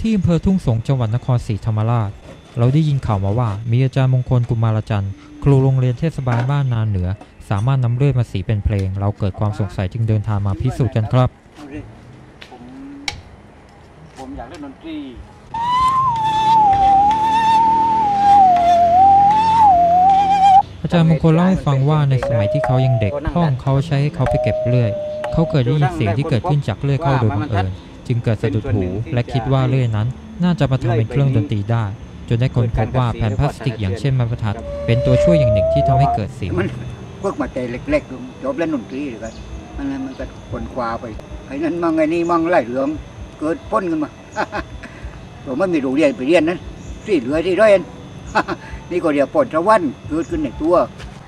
ที่อำเภอทุ่งสงจังหวัดนครศรีธรรมราช เราได้ยินข่าวมาว่า มีอาจารย์มงคลกุมารจันทร์ ครูโรงเรียนเทศบาลบ้านนาเหนือ สามารถนำเลื่อยมาสีเป็นเพลง เราเกิดความสงสัยจึงเดินทางมาพิสูจน์กันครับเอาดิผมผมอยากเล่นดนตรีอาจารย์มงคลเล่าให้ฟังว่าในสมัยที่เขายังเด็กพ่อของเขาใช้ให้เขาไปเก็บเลื่อย เขาเกิดได้ยินเสียงที่เกิดขึ้นจากเลื่อยเข้าโดยบังเอิญ จึงเกิดสะดุดหูและคิดว่าเลื่อยนั้น น่าจะมาทำเป็นเครื่องดนตรีได้ จนได้ค้นพบว่าแผ่นพลาสติกอย่างเช่นไม้บรรทัด เป็นตัวช่วยอย่างหนึ่งที่ทำให้เกิดเสียงมันพวกมาแต่เล็กๆจบเล่นดนตรีเลยกันมันนั้นมันก็คนควาไปไอ้นั้นมั่งไอ้นี่มั่งไล่เหลืองเกิดพ้นกันมาผมไม่มีโรงเรียนไปเรียนนั้นที่เหลือที่ร้อยเอ็นนี่ก็เดียวปนสวรรค์เกิดขึ้นในตัว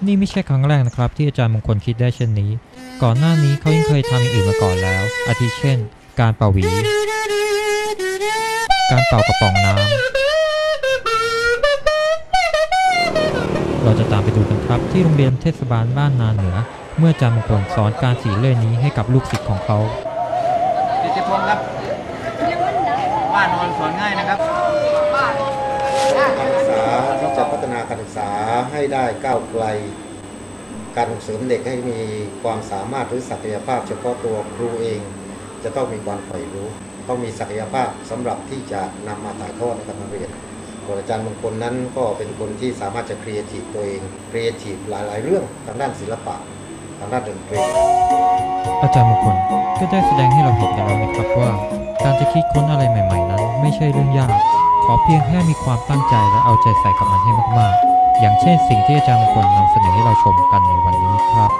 นี่ไม่ใช่ครั้งแรกนะครับ ที่อาจารย์มงคลคิดได้เช่นนี้ ก่อนหน้านี้เขายังเคยทำอย่างอื่นมาก่อนแล้ว อาทิเช่น การเป่าหวี การเป่ากระป๋องน้ำ เราจะตามไปดูกันครับที่โรงเรียนเทศบาลบ้านนาเหนือ เมื่ออาจารย์มงคลสอนการสีเลื่อยนี้ให้กับลูกศิษย์ของเขาเจเจพงครับบ้านนอนสอนง่ายนะครับการศึกษาที่จะพัฒนาการศึกษาให้ได้ก้าวไกล การส่งเสริมเด็กให้มีความสามารถหรือศักยภาพเฉพาะตัวครูเอง จะต้องมีความใฝ่รู้ ต้องมีศักยภาพสำหรับที่จะนำมาถ่ายทอดให้กับนักเรียนส่วนอาจารย์บางคนนั้นก็เป็นคนที่สามารถจะครีเอทีฟตัวเองครีเอทีฟหลาย ๆ เรื่องทางด้านศิลปะทางด้านดนตรีอาจารย์มงคลก็ได้แสดงให้เราเห็นกันแล้วนะครับว่า การจะคิดค้นอะไรใหม่ ๆ นั้น ไม่ใช่เรื่องยาก ขอเพียงแค่มีความตั้งใจและเอาใจใส่กับมันให้มาก ๆ อย่างเช่นสิ่งที่อาจารย์มงคลนำเสนอให้เราชมกันในวันนี้ครับ